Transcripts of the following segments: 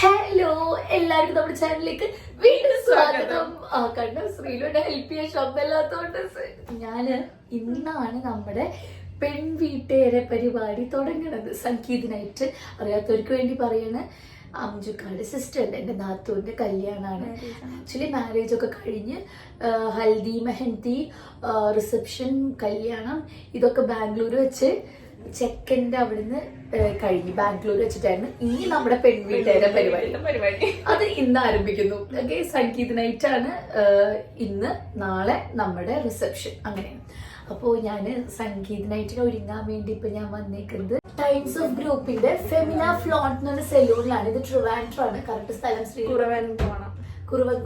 Hello എല്ലാവർക്കും നമ്മുടെ ചാനലിലേക്ക് വീണ്ടും സ്വാഗതം. ആ കണ്ട? ശ്രീലുവിനെ ഹെൽപ്പ് ചെയ്യാൻ ശബ്ദമില്ലാത്തോണ്ട് ഞാൻ ഇന്നാണ് നമ്മുടെ പെൺവീട്ടുകാരെ പരിപാടി തുടങ്ങണത്. നൈറ്റ് അറിയാത്തവർക്ക് വേണ്ടി പറയണ. അംജുക്കാട് സിസ്റ്ററിന്റെ എന്റെ നാത്തൂന്റെ കല്യാണമാണ് ആക്ച്വലി മാരേജ് ഒക്കെ കഴിഞ്ഞ് ഹൽദി മെഹന്തി റിസപ്ഷൻ കല്യാണം ഇതൊക്കെ ബാംഗ്ലൂർ വെച്ച് ചെക്കന്റെ അവിടുന്ന് കഴിഞ്ഞ് ബാംഗ്ലൂർ വെച്ചിട്ടായിരുന്നു ഇനി നമ്മുടെ പെൺവീട്ടുകാരെ പരിപാടി. പരിപാടി. അത് ഇന്ന് ആരംഭിക്കുന്നു. ഓക്കെ സംഗീത നൈറ്റ് ആണ് ഇന്ന് നാളെ നമ്മുടെ റിസപ്ഷൻ. അങ്ങനെയാണ്. അപ്പോൾ ഞാൻ സംഗീത നൈറ്റിന് ഒരുങ്ങാൻ വേണ്ടി ഇപ്പൊ ഞാൻ വന്നേക്കുന്നത് ടൈംസ് ഓഫ് ഗ്രൂപ്പിന്റെ ഫെമിന ഫ്ലോട്ട് എന്ന് പറഞ്ഞ സെലൂണിലാണ് ഇത് ട്രിവാൻഡ്രം ആണ്. കറക്റ്റ് സ്ഥലം ശ്രീ കുറവൻ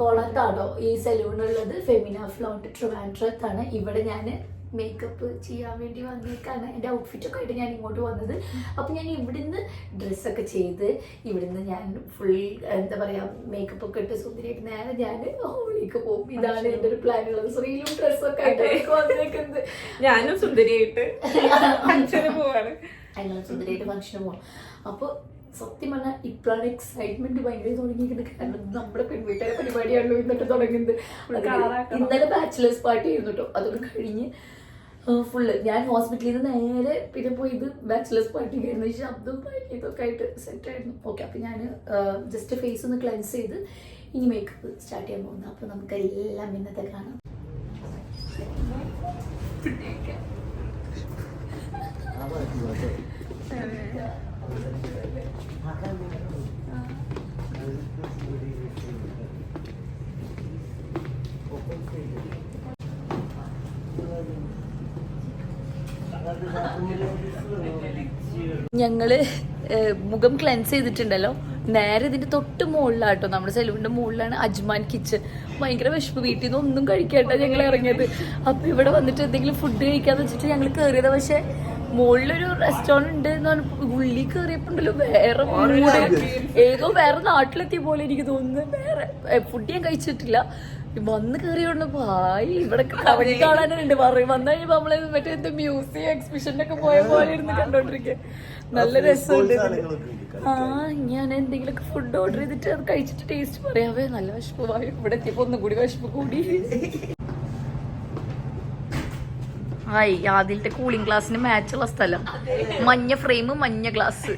ഈ സലൂൺ ഉള്ളത് ഫെമിന ഫ്ലോട്ട് ട്രിവാൻഡ്രത്താണ് ഇവിടെ ഞാൻ മേക്കപ്പ് ചെയ്യാൻ വേണ്ടി വന്നേക്കാണ്. എന്റെ ഔട്ട്ഫിറ്റൊക്കെ ആയിട്ട് ഞാൻ ഇങ്ങോട്ട് വന്നത്. അപ്പം ഞാൻ ഇവിടുന്ന് ഡ്രസ്സൊക്കെ ചെയ്ത് ഇവിടുന്ന് ഞാൻ ഫുൾ എന്താ പറയുക മേക്കപ്പ് ഒക്കെ ഇട്ട് സുന്ദരിയായിട്ട് നേരെ ഞാൻ ഹോളിലേക്ക് പോകും. ഇതാണ് എന്റെ ഒരു പ്ലാൻ ഉള്ളത്. ശ്രീലും ഡ്രസ്സൊക്കെ ആയിട്ട് വന്നേക്കുന്നത്. ഞാനും സുന്ദരിയായിട്ട് ഫംഗ്ഷന് പോവാണ്. അതിനുള്ള സുന്ദരിയായിട്ട് ഫംഗ്ഷന് പോകും അപ്പോൾ സത്യം പറഞ്ഞാൽ ഇപ്പോഴാണ് എക്സൈറ്റ്മെന്റ് ഭയങ്കര തുടങ്ങിയിരിക്കുന്നത്. കാരണം നമ്മുടെ പെൺവീട്ടുകാരെ പരിപാടിയാണല്ലോ ഇന്നിട്ട് തുടങ്ങുന്നത്. ഇന്നലെ ബാച്ചിലേഴ്സ് പാർട്ടി ആയിരുന്നു കേട്ടോ അതൊക്കെ കഴിഞ്ഞ് ഫുള്ള് ഞാൻ ഹോസ്പിറ്റലിൽ നിന്ന് നേരെ പിന്നെ പോയി ഇത് ബാച്ചിലേഴ്സ് പാർട്ടി ആയിരുന്നു ശബ്ദം ശബ്ദവും ഇതൊക്കെ ആയിട്ട് സെറ്റ് ആയിരുന്നു. ഓക്കെ അപ്പം ഞാൻ ജസ്റ്റ് ഫേസ് ഒന്ന് ക്ലെൻസ് ചെയ്ത് ഇനി മേക്കപ്പ് സ്റ്റാർട്ട് ചെയ്യാൻ പോകുന്നത് അപ്പോൾ നമുക്ക് എല്ലാം ഇന്നത്തെ കാണാം. ഞങ്ങൾ മുഖം ക്ലെൻസ് ചെയ്തിട്ടുണ്ടല്ലോ. നേരെ ഇതിന്റെ തൊട്ട് മുകളിലാട്ടോ. നമ്മുടെ സെലൂണിന്റെ മുകളിലാണ് അജ്മാൻ കിച്ചൺ. ഭയങ്കര വിശപ്പ്. വീട്ടിൽ നിന്ന് ഒന്നും കഴിക്കാണ്ട ഞങ്ങൾ ഇറങ്ങിയത്. അപ്പൊ ഇവിടെ വന്നിട്ട് എന്തെങ്കിലും ഫുഡ് കഴിക്കാന്ന് വെച്ചിട്ട് ഞങ്ങൾ കയറിയത് പക്ഷെ മുകളിലൊരു റെസ്റ്റോറന്റ് ഉണ്ട് എന്ന് പറഞ്ഞ ഉള്ളിൽ കയറിയപ്പോണ്ടല്ലോ വേറെ ഏതോ വേറെ നാട്ടിലെത്തിയ പോലെ എനിക്ക് തോന്നുന്നു. വേറെ ഫുഡ് ഞാൻ കഴിച്ചിട്ടില്ല. വന്ന് കയറിയോണ്ട് ആയി ഇവിടെ കവടി കാണാനുണ്ട്. പറയും വന്നു കഴിയുമ്പോ നമ്മളെ മറ്റേ എന്താ മ്യൂസിയം എക്സിബിഷനൊക്കെ പോയ പോലെ ഇരുന്ന് കണ്ടോണ്ടിരിക്കുക നല്ല രസമുണ്ട് ആ ഞാൻ എന്തെങ്കിലുമൊക്കെ ഫുഡ് ഓർഡർ ചെയ്തിട്ട് അത് കഴിച്ചിട്ട് ടേസ്റ്റ് പറയാവേ നല്ല വിശപ്പ്. ഇവിടെ എത്തിയപ്പോ ഒന്നും കൂടി വിശപ്പ് കൂടി. ഹായ് ആദ്യത്തെ കൂളിംഗ് ഗ്ലാസ്സിന് മാച്ചുള്ള സ്ഥലം. മഞ്ഞ ഫ്രെയിം മഞ്ഞ ഗ്ലാസ്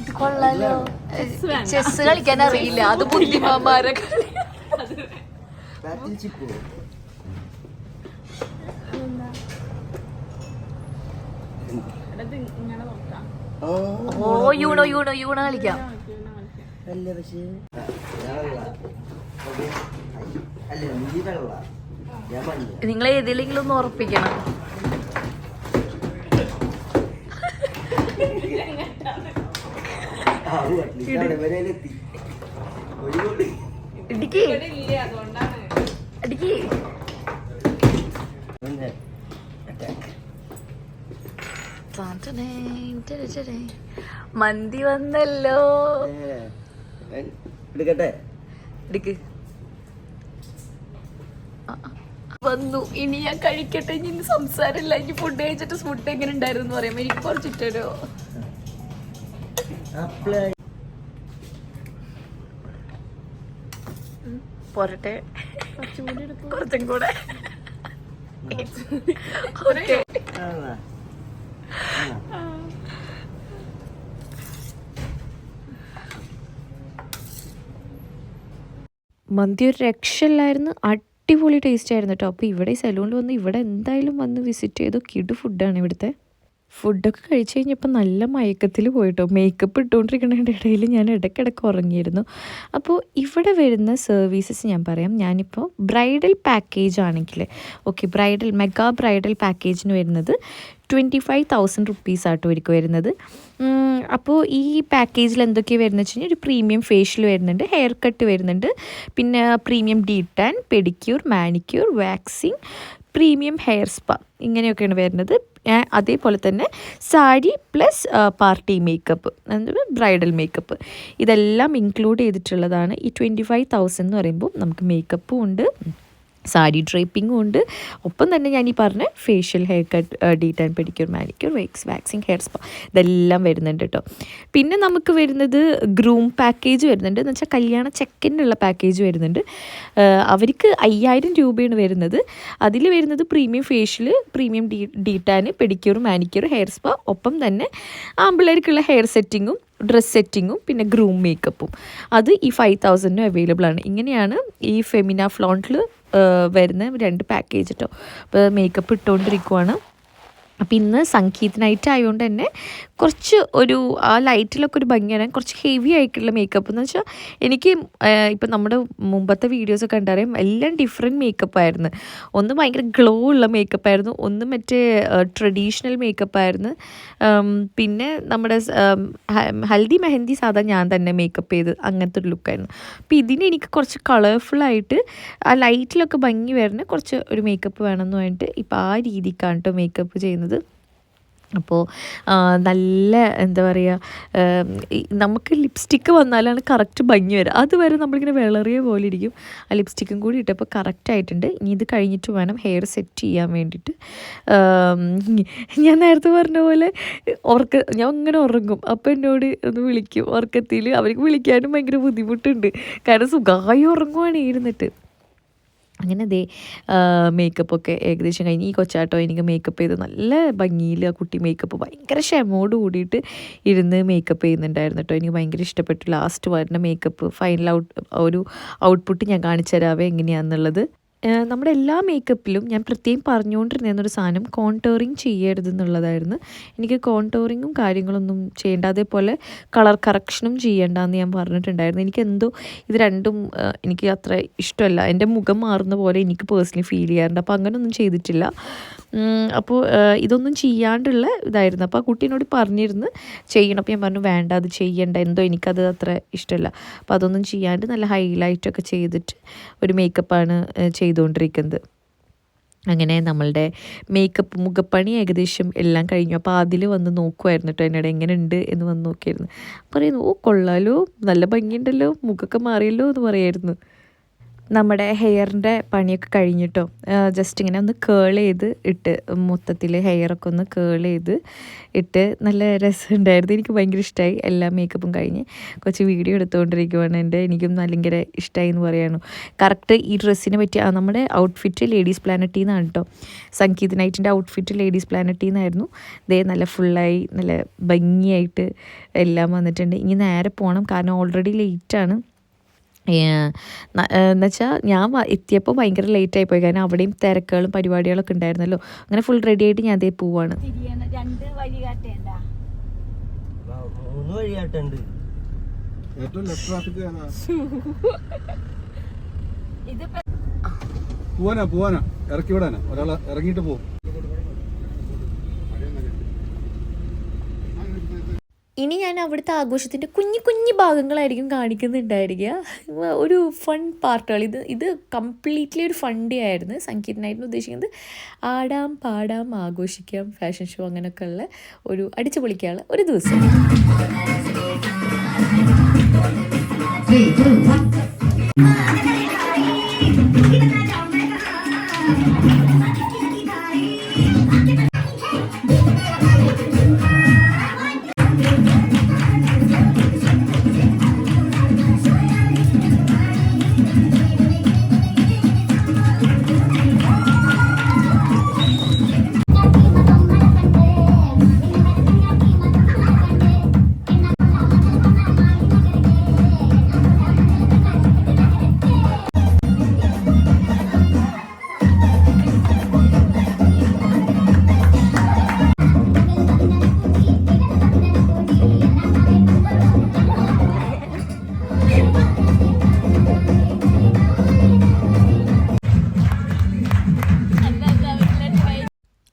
ഇത് കൊള്ളാലോ. ചെസ് കളിക്കാൻ അറിയില്ല. അത് ബുദ്ധിമാന്മാരെ ഓ യൂണോ യൂണോ യൂണോ കളിക്കാം. അല്ല പക്ഷേ നിങ്ങൾ ഏതിലെങ്കിലും ഒന്ന് ഉറപ്പിക്കണം. ഇടിക്ക്. ഇടിക്ക്. മന്തി വന്നല്ലോ. എടുക്കട്ടെ? ആ. വന്നു. ഇനി ഞാൻ കഴിക്കട്ടെ. ഇനി സംസാരമില്ല. ഇനി ഫുഡ് കഴിച്ചിട്ട് ഫുഡ് എങ്ങനെ ഉണ്ടായിരുന്നു പറയാം. എനിക്ക് കുറച്ചിട്ടോ പോരട്ടെ. എടുക്കും കുറച്ചും കൂടെ ഓക്കെ. മന്തി ഒരു രക്ഷയില്ലായിരുന്നു. അടിപൊളി ടേസ്റ്റ് ആയിരുന്നു കേട്ടോ അപ്പോൾ ഇവിടെ സലൂണിൽ വന്ന് ഇവിടെ എന്തായാലും വന്ന് വിസിറ്റ് ചെയ്തു. കിടു ഫുഡാണ് ഇവിടുത്തെ. ഫുഡൊക്കെ കഴിച്ചു കഴിഞ്ഞപ്പോൾ നല്ല മയക്കത്തിൽ പോയിട്ടോ. മേക്കപ്പ് ഇട്ടുകൊണ്ടിരിക്കുന്നതിന്റെ ഇടയിൽ ഞാൻ ഇടയ്ക്കിടയ്ക്ക് ഉറങ്ങിയിരുന്നു. അപ്പോൾ ഇവിടെ വരുന്ന സർവീസസ് ഞാൻ പറയാം. ഞാനിപ്പോൾ ബ്രൈഡൽ പാക്കേജ് ആണെങ്കിൽ ഓക്കെ ബ്രൈഡൽ മെഗാ ബ്രൈഡൽ പാക്കേജിന് വരുന്നത് ട്വന്റി ഫൈവ് തൗസൻഡ് റുപ്പീസ് ആട്ടോ ഇവർക്ക് വരുന്നത്. അപ്പോൾ ഈ പാക്കേജിൽ എന്തൊക്കെയാണ് വരുന്നത് വെച്ച് കഴിഞ്ഞാൽ ഒരു പ്രീമിയം ഫേഷ്യൽ വരുന്നുണ്ട് ഹെയർ കട്ട് വരുന്നുണ്ട്. പിന്നെ premium de tan pedicure manicure waxing premium hair spa ഇങ്ങനെയൊക്കെയാണ് വരുന്നത്. അതേപോലെ തന്നെ sari plus party makeup bridal makeup. ഇതെല്ലാം ഇൻക്ലൂഡ് ചെയ്തിട്ടുള്ളതാണ്. ഈ ട്വന്റി ഫൈവ് തൗസൻഡ് എന്ന് പറയുമ്പോൾ നമുക്ക് മേക്കപ്പും ഉണ്ട്. സാരി ഡ്രേപ്പിങ്ങും ഉണ്ട്. ഒപ്പം തന്നെ ഞാൻ ഈ പറഞ്ഞ facial hair cut detan pedicure manicure wax waxing hair spa ഇതെല്ലാം വരുന്നുണ്ട് കേട്ടോ പിന്നെ നമുക്ക് വരുന്നത് ഗ്രൂം പാക്കേജ് വരുന്നുണ്ട്. എന്ന് വെച്ചാൽ കല്യാണ ചെക്കനുള്ള പാക്കേജ് വരുന്നുണ്ട്. അവർക്ക് അയ്യായിരം രൂപയാണ് വരുന്നത്. അതിൽ വരുന്നത് പ്രീമിയം ഫേഷ്യൽ പ്രീമിയം ഡീ ഡീറ്റാന് പെഡിക്യൂർ മാനിക്യൂർ ഹെയർ സ്പാ ഒപ്പം തന്നെ ആമ്പിള്ളേർക്കുള്ള ഹെയർ സെറ്റിങ്ങും ഡ്രസ് സെറ്റിങ്ങും പിന്നെ ഗ്രൂം മേക്കപ്പും അത് ഈ ഫൈവ് തൗസൻഡിനും അവൈലബിൾ ആണ്. ഇങ്ങനെയാണ് ഈ ഫെമിന ഫ്ലോണ്ടിൽ വരുന്ന രണ്ട് പാക്കേജ് കേട്ടോ അപ്പോൾ മേക്കപ്പ് ഇട്ടുകൊണ്ടിരിക്കുവാണ് അപ്പം ഇന്ന് സംഗീത് നൈറ്റ് ആയതുകൊണ്ട് തന്നെ കുറച്ച് ഒരു ആ ലൈറ്റിലൊക്കെ ഒരു ഭംഗിയാണ്. കുറച്ച് ഹെവി ആയിട്ടുള്ള മേക്കപ്പ് എന്ന് വെച്ചാൽ എനിക്ക് ഇപ്പം നമ്മുടെ മുമ്പത്തെ വീഡിയോസൊക്കെ കണ്ടറിയാം എല്ലാം ഡിഫറെന്റ് മേക്കപ്പ് ആയിരുന്നു. ഒന്ന് ഭയങ്കര ഗ്ലോ ഉള്ള മേക്കപ്പ് ആയിരുന്നു ഒന്ന് മറ്റേ ട്രഡീഷണൽ മേക്കപ്പ് ആയിരുന്നു. പിന്നെ നമ്മുടെ ഹൽദി മെഹന്തി സാധാ ഞാൻ തന്നെ മേക്കപ്പ് ചെയ്ത് അങ്ങനത്തെ ഒരു ലുക്കായിരുന്നു അപ്പം ഇതിന് എനിക്ക് കുറച്ച് കളർഫുള്ളായിട്ട് ആ ലൈറ്റിലൊക്കെ ഭംഗി വരുന്ന കുറച്ച് ഒരു മേക്കപ്പ് വേണമെന്ന് പറഞ്ഞിട്ട് ഇപ്പോൾ ആ രീതിക്കാണ് കേട്ടോ മേക്കപ്പ് ചെയ്യുന്നത്. അപ്പോൾ നല്ല എന്താ പറയുക നമുക്ക് ലിപ്സ്റ്റിക്ക് വന്നാലാണ് കറക്റ്റ് ഭംഗി വരിക അതുവരെ നമ്മളിങ്ങനെ വിളറിയ പോലെ ഇരിക്കും. ആ ലിപ്സ്റ്റിക്കും കൂടി ഇട്ടപ്പോൾ കറക്റ്റ് ആയിട്ടുണ്ട്. ഇനി ഇത് കഴിഞ്ഞിട്ട് വേണം ഹെയർ സെറ്റ് ചെയ്യാൻ വേണ്ടിയിട്ട്. ഞാൻ നേരത്തെ പറഞ്ഞ പോലെ ഉറക്ക ഞാൻ അങ്ങനെ ഉറങ്ങും. അപ്പോൾ എന്നോട് ഒന്ന് വിളിക്കും ഉറക്കത്തിൽ അവർക്ക് വിളിക്കാനും ഭയങ്കര ബുദ്ധിമുട്ടുണ്ട്. കാരണം സുഖമായി ഉറങ്ങുവാണ് ഇരുന്നിട്ട്. അങ്ങനെ ദേ മേക്കപ്പൊക്കെ ഏകദേശം കഴിഞ്ഞ് ഈ കൊച്ചാട്ടോ എനിക്ക് മേക്കപ്പ് ചെയ്ത് നല്ല ഭംഗിയിൽ ആ കുട്ടി മേക്കപ്പ് ഭയങ്കര ക്ഷമയോട് കൂടിയിട്ട് ഇരുന്ന് മേക്കപ്പ് ചെയ്യുന്നുണ്ടായിരുന്നു കേട്ടോ എനിക്ക് ഭയങ്കര ഇഷ്ടപ്പെട്ടു. ലാസ്റ്റ് വരുന്ന മേക്കപ്പ് ഫൈനൽ ഔട്ട് ഒരു ഔട്ട്പുട്ട് ഞാൻ കാണിച്ചു തരാവേ എങ്ങനെയാണെന്നുള്ളത് നമ്മുടെ എല്ലാ മേക്കപ്പിലും ഞാൻ പ്രത്യേകം പറഞ്ഞുകൊണ്ടിരുന്ന ഒരു സാധനം കോൺടോറിങ് ചെയ്യരുത് എന്നുള്ളതായിരുന്നു എനിക്ക് കോൺടോറിങ്ങും കാര്യങ്ങളൊന്നും ചെയ്യേണ്ട അതേപോലെ കളർ കറക്ഷനും ചെയ്യേണ്ടെന്ന് ഞാൻ പറഞ്ഞിട്ടുണ്ടായിരുന്നു. എനിക്ക് എന്തോ ഇത് രണ്ടും എനിക്ക് അത്ര ഇഷ്ടമല്ല. എന്റെ മുഖം മാറുന്ന പോലെ എനിക്ക് പേഴ്സണലി ഫീൽ ചെയ്യാറുണ്ട്. അപ്പോൾ അങ്ങനെയൊന്നും ചെയ്തിട്ടില്ല. അപ്പോൾ ഇതൊന്നും ചെയ്യാണ്ടുള്ള ഇതായിരുന്നു. അപ്പോൾ ആ കുട്ടീനോട് പറഞ്ഞിരുന്ന് ചെയ്യണം. അപ്പോൾ ഞാൻ പറഞ്ഞു വേണ്ട അത് ചെയ്യണ്ട. എന്തോ എനിക്കത് അത്ര ഇഷ്ടമല്ല. അപ്പോൾ അതൊന്നും ചെയ്യാണ്ട് നല്ല ഹൈലൈറ്റൊക്കെ ചെയ്തിട്ട് ഒരു മേക്കപ്പാണ് ചെയ്തുകൊണ്ടിരിക്കുന്നത്. അങ്ങനെ നമ്മളുടെ മേക്കപ്പ് മുഖപ്പണി ഏകദേശം എല്ലാം കഴിഞ്ഞു. അപ്പോൾ അതിൽ വന്ന് നോക്കുമായിരുന്നു കേട്ടോ എന്നോട് എങ്ങനെ ഉണ്ട് എന്ന് വന്ന് നോക്കിയായിരുന്നു. പറയുന്നു ഓ കൊള്ളാലോ നല്ല ഭംഗിയുണ്ടല്ലോ മുഖമൊക്കെ മാറിയല്ലോ എന്ന് പറയായിരുന്നു. നമ്മുടെ ഹെയറിന്റെ പണിയൊക്കെ കഴിഞ്ഞിട്ടോ ജസ്റ്റ് ഇങ്ങനെ ഒന്ന് കേൾ ചെയ്ത് ഇട്ട് മൊത്തത്തിൽ ഹെയറൊക്കെ ഒന്ന് കേൾ ചെയ്ത് ഇട്ട് നല്ല രസമുണ്ടായിരുന്നു എനിക്ക് ഭയങ്കര ഇഷ്ടമായി എല്ലാ മേക്കപ്പും കഴിഞ്ഞ് കുറച്ച് വീഡിയോ എടുത്തുകൊണ്ടിരിക്കുവാണ് എന്റെ. എനിക്കും ഭയങ്കര ഇഷ്ടമായി എന്ന് പറയാണ്. കറക്റ്റ് ഈ ഡ്രസ്സിനെ പറ്റി നമ്മുടെ ഔട്ട്ഫിറ്റ് ലേഡീസ് പ്ലാനറ്റിൽ നിന്നാണ് കേട്ടോ സംഗീത് നൈറ്റിന്റെ ഔട്ട്ഫിറ്റ് ലേഡീസ് പ്ലാനറ്റിൽ നിന്നായിരുന്നു ദേ നല്ല ഫുള്ളായി നല്ല ഭംഗിയായിട്ട് എല്ലാം വന്നിട്ടുണ്ട്. ഇനി നേരെ പോകണം കാരണം ഓൾറെഡി ലേറ്റാണ് എന്നുവെച്ചാൽ ഞാൻ എത്തിയപ്പോൾ ഭയങ്കര ലേറ്റ് ആയിപ്പോയി കാരണം അവിടെയും തിരക്കുകളും പരിപാടികളൊക്കെ ഉണ്ടായിരുന്നല്ലോ. അങ്ങനെ ഫുൾ റെഡി ആയിട്ട് ഞാൻ അതേ പോവാണ്. പോവാനാ പോവാനാ. ഇറക്കി വിടാനാ. ഒരാളെ ഇറങ്ങിയിട്ട് പോകും ഇനി ഞാൻ അവിടുത്തെ ആഘോഷത്തിന്റെ കുഞ്ഞു കുഞ്ഞു ഭാഗങ്ങളായിരിക്കും കാണിക്കുന്നുണ്ടായിരിക്കുക. ഒരു ഫൺ പാർട്ടുകൾ ഇത് ഇത് കംപ്ലീറ്റ്ലി ഒരു ഫണ്ടേ ആയിരുന്നു. സംഗീതനായിരുന്നു ഉദ്ദേശിക്കുന്നത്. ആടാം പാടാം ആഘോഷിക്കാം ഫാഷൻ ഷോ അങ്ങനെയൊക്കെ ഉള്ള ഒരു അടിച്ചു പൊളിക്കാനുള്ള ഒരു ദിവസം.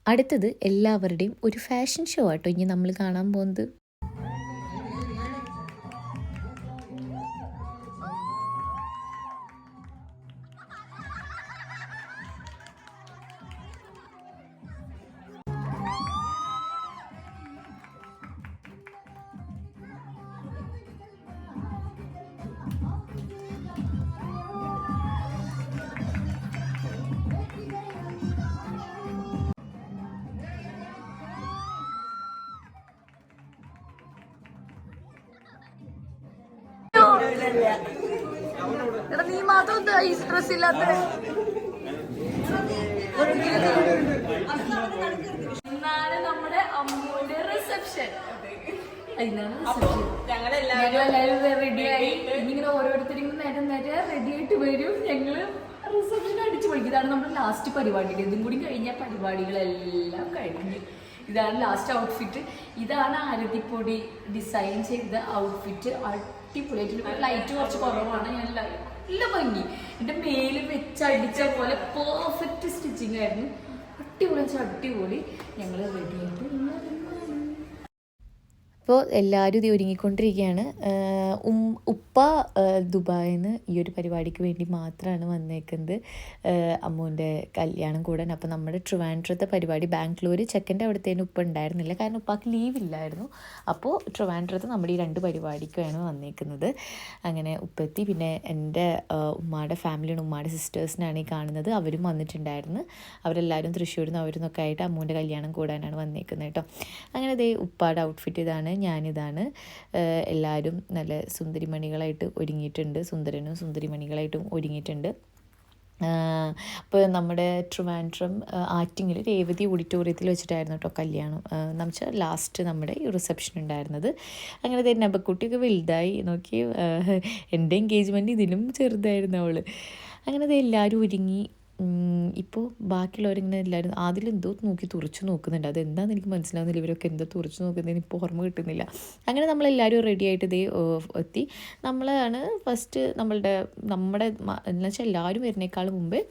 അടുത്തത് എല്ലാവരുടെയും ഒരു ഫാഷൻ ഷോ ആട്ടോ. ഇനി നമ്മൾ കാണാൻ പോകുന്നത്. എടാ നീ മാത്രം എന്താ ഈ സ്ട്രെസ് ഇല്ലാത്ത ഇന്നാണ് നമ്മുടെ അമ്മൂന്റെ റിസപ്ഷൻ ഞങ്ങളെല്ലാരും റെഡിയായി ഇങ്ങനെ ഓരോരുത്തരും നേരം നേരെ റെഡി ആയിട്ട് വരും. ഞങ്ങൾ റിസപ്ഷൻ അടിച്ചു പൊളിക്കും. ഇതാണ് നമ്മുടെ ലാസ്റ്റ് പരിപാടി ഇതും കൂടി കഴിഞ്ഞ പരിപാടികളെല്ലാം കഴിഞ്ഞു. ഇതാണ് ലാസ്റ്റ് ഔട്ട്ഫിറ്റ് ഇതാണ് ആരതിപ്പൊടി ഡിസൈൻ ചെയ്ത ഔട്ട്ഫിറ്റ് അടിപൊളിയായിട്ട് ലൈറ്റ് കുറച്ച് കുറവാണ്. ഞാൻ നല്ല ഭംഗി. എന്റെ മേൽ വെച്ച് അടിച്ച പോലെ പെർഫെക്റ്റ് സ്റ്റിച്ചിങ് ആയിരുന്നു. അടിപൊളി വെച്ചാൽ അടിപൊളി. ഞങ്ങൾ റെഡി ആയിട്ട് ഇങ്ങനെ അപ്പോൾ എല്ലാവരും ഇത് ഒരുങ്ങിക്കൊണ്ടിരിക്കുകയാണ്. ഉം ഉപ്പ ദുബായിൽ നിന്ന് ഈ ഒരു പരിപാടിക്ക് വേണ്ടി മാത്രമാണ് വന്നേക്കുന്നത്. അമ്മുവിന്റെ കല്യാണം കൂടാൻ. അപ്പോൾ നമ്മുടെ ട്രിവാൻഡ്രത്തെ പരിപാടി ബാംഗ്ലൂർ ചെക്കന്റെ അവിടത്തേന് ഉപ്പ ഉണ്ടായിരുന്നില്ല. കാരണം ഉപ്പാക്ക് ലീവ് ഇല്ലായിരുന്നു അപ്പോൾ ട്രിവാൻഡ്രത്ത് നമ്മുടെ ഈ രണ്ട് പരിപാടിക്കാണ് വന്നേക്കുന്നത്. അങ്ങനെ ഉപ്പെത്തി പിന്നെ എന്റെ ഉമ്മയുടെ ഫാമിലിയാണ്. ഉമ്മാടെ സിസ്റ്റേഴ്സിനാണ് ഈ കാണുന്നത്. അവരും വന്നിട്ടുണ്ടായിരുന്നു. അവരെല്ലാവരും തൃശ്ശൂരിൽ നിന്ന് അവരിൽ നിന്നൊക്കെ ആയിട്ട് അമ്മുവിന്റെ കല്യാണം കൂടാനാണ് വന്നേക്കുന്നത് കേട്ടോ. അങ്ങനെ ദേ ഉപ്പാടെ ഔട്ട്ഫിറ്റ് ഇതാണ്. ഞാനിതാണ്. എല്ലാവരും നല്ല സുന്ദരിമണികളായിട്ട് ഒരുങ്ങിയിട്ടുണ്ട്. സുന്ദരനും സുന്ദരിമണികളായിട്ടും ഒരുങ്ങിയിട്ടുണ്ട്. അപ്പോൾ നമ്മുടെ ട്രിവാൻഡ്രം ആറ്റിങ്ങിൽ രേവതി ഓഡിറ്റോറിയത്തിൽ വെച്ചിട്ടായിരുന്നു കേട്ടോ കല്യാണം. എന്ന് വെച്ചാൽ ലാസ്റ്റ് നമ്മുടെ ഈ റിസപ്ഷൻ ഉണ്ടായിരുന്നത്. അങ്ങനെ തന്നെ നബക്കുട്ടിയൊക്കെ വലുതായി. നോക്കി എന്റെ എൻഗേജ്മെന്റ് ഇതിലും ചെറുതായിരുന്നു അവൾ അങ്ങനെ അത് എല്ലാവരും ഒരുങ്ങി. ഇപ്പോൾ ബാക്കിയുള്ളവരിങ്ങനെ എല്ലാവരും ആദ്യം എന്തോ നോക്കി തുറച്ചു നോക്കുന്നുണ്ട്. അതെന്താണെന്ന് എനിക്ക് മനസ്സിലാവുന്നില്ല. ഇവരൊക്കെ എന്തോ തുറച്ചു നോക്കുന്നതിന് ഇപ്പോൾ ഓർമ്മ കിട്ടുന്നില്ല. അങ്ങനെ നമ്മളെല്ലാവരും റെഡി ആയിട്ട് ഇതേ എത്തി. നമ്മളാണ് ഫസ്റ്റ് നമ്മളുടെ നമ്മുടെ എന്നുവെച്ചാൽ എന്ന് വെച്ചാൽ എല്ലാവരും വരുന്നേക്കാളും മുമ്പേ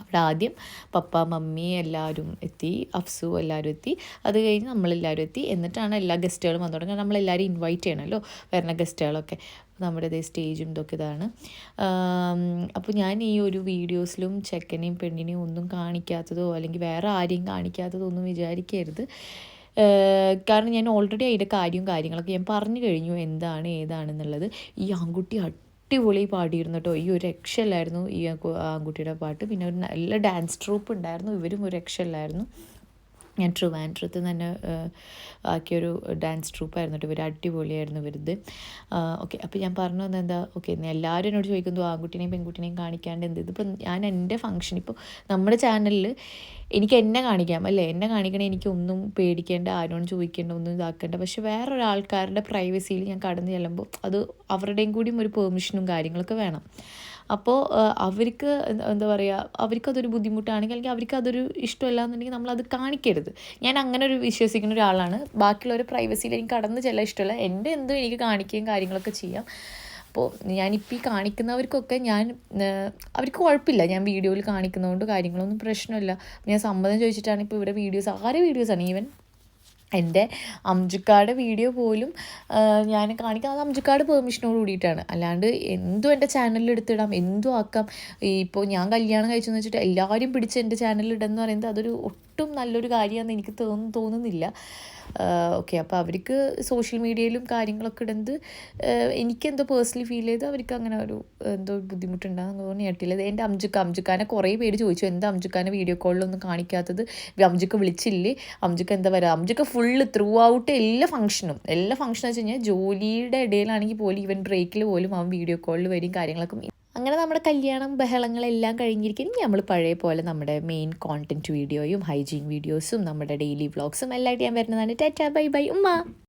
അവിടെ ആദ്യം പപ്പ മമ്മി എല്ലാവരും എത്തി അഫ്സു എല്ലാവരും എത്തി. അത് കഴിഞ്ഞ് നമ്മളെല്ലാവരും എത്തി. എന്നിട്ടാണ് എല്ലാ ഗസ്റ്റുകളും വന്നു തുടങ്ങുക നമ്മളെല്ലാവരും ഇൻവൈറ്റ് ചെയ്യണമല്ലോ വരുന്ന ഗസ്റ്റുകളൊക്കെ. നമ്മുടെ ഇതേ സ്റ്റേജും ഇതൊക്കെ ഇതാണ്. അപ്പോൾ ഞാൻ ഈ ഒരു വീഡിയോസിലും ചെക്കനെയും പെണ്ണിനെയും ഒന്നും കാണിക്കാത്തതോ അല്ലെങ്കിൽ വേറെ ആരെയും കാണിക്കാത്തതോ ഒന്നും വിചാരിക്കരുത്. കാരണം ഞാൻ ഓൾറെഡി അതിന്റെ കാര്യവും കാര്യങ്ങളൊക്കെ ഞാൻ പറഞ്ഞു കഴിഞ്ഞു. എന്താണ് ഏതാണെന്നുള്ളത് ഈ ആൺകുട്ടി അടിപൊളി പാടിയിരുന്നു കേട്ടോ. ഈ ഒരു രക്ഷയില്ലായിരുന്നു ഈ ആൺകുട്ടിയുടെ പാട്ട്. പിന്നെ ഒരു നല്ല ഡാൻസ് ട്രൂപ്പ് ഉണ്ടായിരുന്നു. ഇവരും ഒരു രക്ഷയില്ലായിരുന്നു. ഞാൻ ട്രിവാൻഡ്രത്ത് തന്നെ ആക്കിയൊരു ഡാൻസ് ട്രൂപ്പായിരുന്നു കേട്ടോ. ഇവർ അടിപൊളിയായിരുന്നു ഇവരുത്. ഓക്കെ അപ്പോൾ ഞാൻ പറഞ്ഞു വന്നത് എന്താ ഓക്കെ എല്ലാവരും എന്നോട് ചോദിക്കുന്നു ആൺകുട്ടീനെയും പെൺകുട്ടീനെയും കാണിക്കാണ്ട് എന്ത് ഇതിപ്പോൾ ഞാൻ എന്റെ ഫംഗ്ഷൻ ഇപ്പോൾ നമ്മുടെ ചാനലിൽ എനിക്ക് എന്നെ കാണിക്കാം അല്ലേ? എന്നെ കാണിക്കണേ എനിക്ക് ഒന്നും പേടിക്കേണ്ട ആരോടും ചോദിക്കേണ്ട ഒന്നും ഇതാക്കേണ്ട. പക്ഷെ വേറൊരാൾക്കാരുടെ പ്രൈവസിയിൽ ഞാൻ കടന്നു ചെല്ലുമ്പോൾ അത് അവരുടെയും കൂടിയും ഒരു പെർമിഷനും കാര്യങ്ങളൊക്കെ വേണം. അപ്പോൾ അവർക്ക് എന്താ- പറയുക അവർക്കതൊരു ബുദ്ധിമുട്ടാണെങ്കിൽ അല്ലെങ്കിൽ അവർക്ക് അതൊരു ഇഷ്ടമല്ല എന്നുണ്ടെങ്കിൽ നമ്മളത് കാണിക്കരുത്. ഞാൻ അങ്ങനെ ഒരു വിശ്വസിക്കുന്ന ഒരാളാണ്. ബാക്കിയുള്ളവരുടെ പ്രൈവസിയിൽ എനിക്ക് കടന്നു ചെല്ലാൻ ഇഷ്ടമല്ല. എന്റെ എന്തും എനിക്ക് കാണിക്കുകയും കാര്യങ്ങളൊക്കെ ചെയ്യാം. അപ്പോൾ ഞാനിപ്പോൾ ഈ കാണിക്കുന്നവർക്കൊക്കെ ഞാൻ അവർക്ക് കുഴപ്പമില്ല. ഞാൻ വീഡിയോയിൽ കാണിക്കുന്നതുകൊണ്ട് കാര്യങ്ങളൊന്നും പ്രശ്നമില്ല. ഞാൻ സമ്മതം ചോദിച്ചിട്ടാണ് ഇപ്പോൾ ഇവിടെ വീഡിയോസ് ആരെ വീഡിയോസാണ്? ഈവൻ എന്റെ അംജുക്കാട് വീഡിയോ പോലും ഞാൻ കാണിക്കുന്നത് അംജുക്കാട് പെർമിഷനോട് കൂടിയിട്ടാണ്. അല്ലാണ്ട് എന്തും എന്റെ ചാനലിൽ എടുത്തിടാം എന്തും ആക്കാം. ഇപ്പോൾ ഞാൻ കല്യാണം കഴിച്ചെന്ന് വെച്ചിട്ട് എല്ലാവരും പിടിച്ച് എന്റെ ചാനലിൽ ഇടുമെന്ന് പറയുന്നത് അതൊരു ഒട്ടും നല്ലൊരു കാര്യമാണെന്ന് എനിക്ക് തോന്നു തോന്നുന്നില്ല. ഓക്കെ അപ്പോൾ അവർക്ക് സോഷ്യൽ മീഡിയയിലും കാര്യങ്ങളൊക്കെ ഇടുന്നത് എനിക്കെന്തോ പേഴ്സണലി ഫീൽ ചെയ്ത് അവർക്ക് അങ്ങനെ ഒരു എന്തോ ബുദ്ധിമുട്ടുണ്ടാകുന്ന തോന്നി കേട്ടില്ല എന്റെ അംജുക്ക അംജുക്കാനെ കുറേ പേര് ചോദിച്ചു എന്താ അംജുക്കാനെ വീഡിയോ കോളിലൊന്നും കാണിക്കാത്തത്? അംജുക്ക വിളിച്ചില്ലേ അംജുക്ക എന്താ പറയുക അംജുക്ക ഫുള്ള് ത്രൂ ഔട്ട് എല്ലാ ഫംഗ്ഷനും എല്ലാ ഫംഗ്ഷനും വെച്ച് കഴിഞ്ഞാൽ ജോലിയുടെ ഇടയിലാണെങ്കിൽ പോലും ഈവൻ ബ്രേക്കിൽ പോലും അവൻ വീഡിയോ കോളിൽ വരും കാര്യങ്ങളൊക്കെ അങ്ങനെ നമ്മുടെ കല്യാണം ബഹളങ്ങളെല്ലാം കഴിഞ്ഞിരിക്കും. നമ്മൾ പഴയ പോലെ നമ്മുടെ മെയിൻ കോണ്ടന്റ് വീഡിയോയും ഹൈജീൻ വീഡിയോസും നമ്മുടെ ഡെയിലി വ്ളോഗ്സും എല്ലാമായിട്ട് ഞാൻ വരുന്നതാണ്. Tata bye bye. ഉമ്മ.